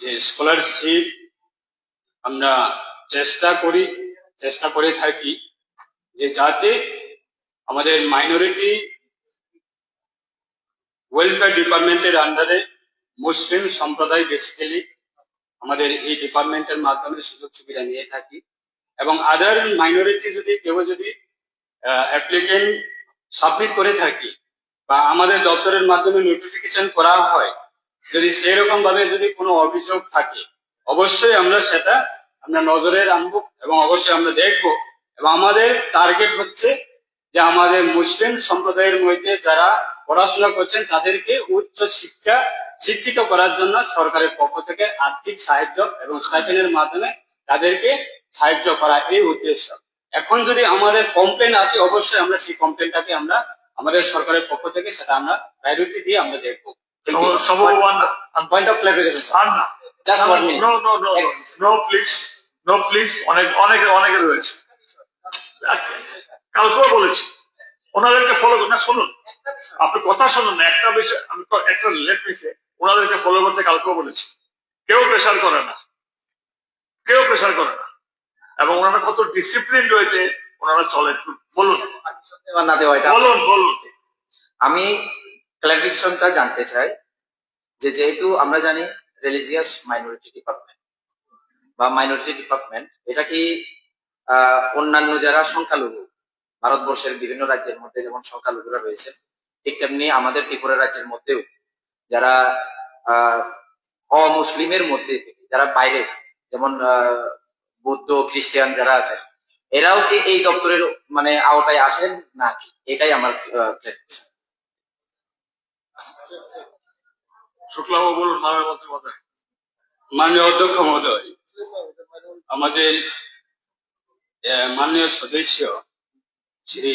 যে স্কলারশিপ আমরা চেষ্টা করি, চেষ্টা করে থাকি যে যাতে আমাদের মাইনরিটি ওয়েলফেয়ার ডিপার্টমেন্টের আন্ডারে মুসলিম সম্প্রদায় বেসিক্যালি আমাদের এই ডিপার্টমেন্টের মাধ্যমে সুযোগ সুবিধা নিয়ে থাকি এবং আদার মাইনরিটি যদি, কেউ যদি অ্যাপ্লিকেন্ট সাবমিট করে থাকি বা আমাদের দপ্তরের মাধ্যমে নোটিফিকেশন করা হয় যদি সেই রকম ভাবে যদি কোনো অভিযোগ থাকে, অবশ্যই আমরা সেটা আমরা নজরে আনব এবং অবশ্যই আমরা দেখব। এবং আমাদের টার্গেট হচ্ছে যে আমাদের মুসলিম সম্প্রদায়ের মধ্যে যারা পড়াশোনা করছেন, তাদেরকে উচ্চ শিক্ষা শিক্ষিত করার জন্য সরকারের পক্ষ থেকে আর্থিক সাহায্য এবং স্টাইপেন্ডের মাধ্যমে তাদেরকে সাহায্য করা এই উদ্দেশ্য। এখন যদি আমাদের কমপ্লেন আসে, অবশ্যই আমরা সেই কমপ্লেনটাকে আমরা আমাদের সরকারের পক্ষ থেকে সেটা আমরা প্রায়োরিটি দিয়ে আমরা দেখব। Someone, Point of clarification. Just one minute. No, no, no, no, please, no, please, অনেক অনেকে অনেকে রয়েছে। কালকেও বলেছি। ওনাদেরকে ফলো না শুনুন। আপনি কথা শুনুন। একটা বিষয় আমি একটা লেট মিসে ওনাদেরকে ফলো করতে কালকেও বলেছি। কেউ প্রেশার করে না। কেউ প্রেশার করে না। এবং ওনারা কত ডিসিপ্লিন রয়েছে ওনারা চলে। একটু বলুন। দেওয়া না দেওয়া এটা বলুন বলুন। আমি ক্লারিফিকেশনটা জানতে চাই যে যেহেতু আমরা জানি রিলিজিয়াস মাইনরিটি ডিপার্টমেন্ট বা মাইনরিটি ডিপার্টমেন্ট এটা কি অন্যান্য যারা সংখ্যালঘু, ভারতবর্ষের বিভিন্ন রাজ্যের মধ্যে যেমন সংখ্যালঘুরা রয়েছে, ঠিক তেমনি আমাদের ত্রিপুরা রাজ্যের মধ্যেও যারা অমুসলিমের মধ্যে যারা বাইরে, যেমন বৌদ্ধ, খ্রিস্টান যারা আছেন, এরাও কি এই দপ্তরের মানে আওতায় আসেন নাকি? এটাই আমার ক্লারিফিকেশন বলুন মন্ত্রী মহোদয় মাননীয় অধ্যক্ষ মহোদয়, আমাদের মাননীয় সদস্য শ্রী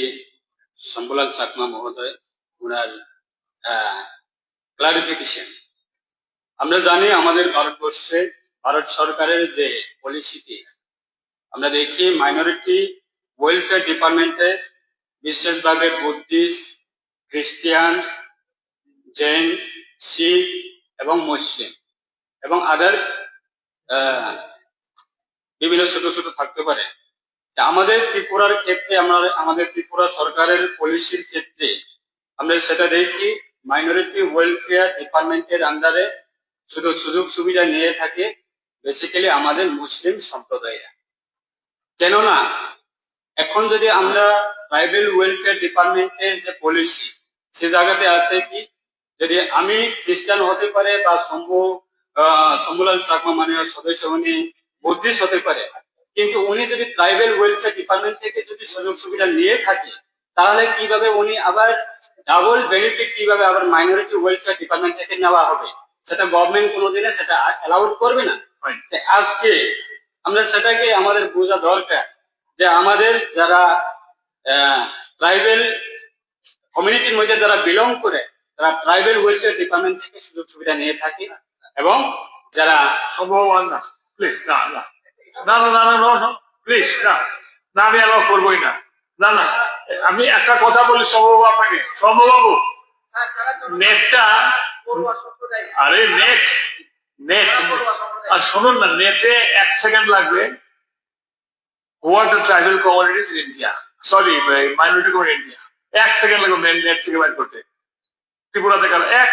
চাকমা মহোদয় ওনার ক্লারিফিকেশন আমরা জানি আমাদের ভারতবর্ষে, ভারত সরকারের যে পলিসিটি আমরা দেখি মাইনরিটি ওয়েলফেয়ার ডিপার্টমেন্টে বিশেষভাবে বুদ্ধিস্ট খ্রিস্টিয়ান জৈন, শিখ এবং মুসলিম। এবং আদার বিভিন্ন ছোট ছোট থাকতে পারে। আমাদের ত্রিপুরার ক্ষেত্রে আমরা, আমাদের ত্রিপুরা সরকারের পলিসির ক্ষেত্রে আমরা সেটা দেখি মাইনরিটি ওয়েলফেয়ার ডিপার্টমেন্টের আন্ডারে শুধু সুযোগ সুবিধা নিয়ে থাকে বেসিক্যালি আমাদের মুসলিম সম্প্রদায়রা। কেননা, এখন যদি আমরা ট্রাইবেল ওয়েলফেয়ার ডিপার্টমেন্টের যে পলিসি সে জায়গাতে আছে কি যদি আমি খ্রিস্টান হতে পারে বা শম্ভু শম্ভুলাল চাকমা মাননীয় সদস্য উনি বুদ্ধিস্ট হতে পারে কিন্তু উনি যদি ট্রাইবেল ওয়েলফেয়ার ডিপার্টমেন্ট থেকে যদি সুযোগ সুবিধা নিয়ে থাকে তাহলে কীভাবে উনি আবার ডাবল বেনিফিট কীভাবে আবার মাইনরিটি ওয়েলফেয়ার ডিপার্টমেন্ট থেকে নেওয়া হবে? সেটা গভর্নমেন্ট কোনোদিনে সেটা অ্যালাউড করবে না। আজকে আমরা সেটাকে আমাদের বোঝা দরকার যে আমাদের যারা ট্রাইবেল কমিউনিটির মধ্যে যারা বিলং করে তারা ট্রাইবেল ওয়েলফেয়ার ডিপার্টমেন্ট থেকে সুযোগ সুবিধা নিয়ে থাকে এবং যারা সম্ভব না। প্লিজ না না। না না না না না প্লিজ না। না আমি অ্যালাউ করবোই না। না না। আমি একটা কথা বলি সম্ভব আপনাকে। সম্ভববাবু নেটটা আরে নেট নেট আর শুনুন না নেটে এক সেকেন্ড লাগবে। What the tribal communities in India sorry minority community India এক সেকেন্ড লাগবে নেট থেকে বাইর করতে। ত্রিপুরা থেকে এক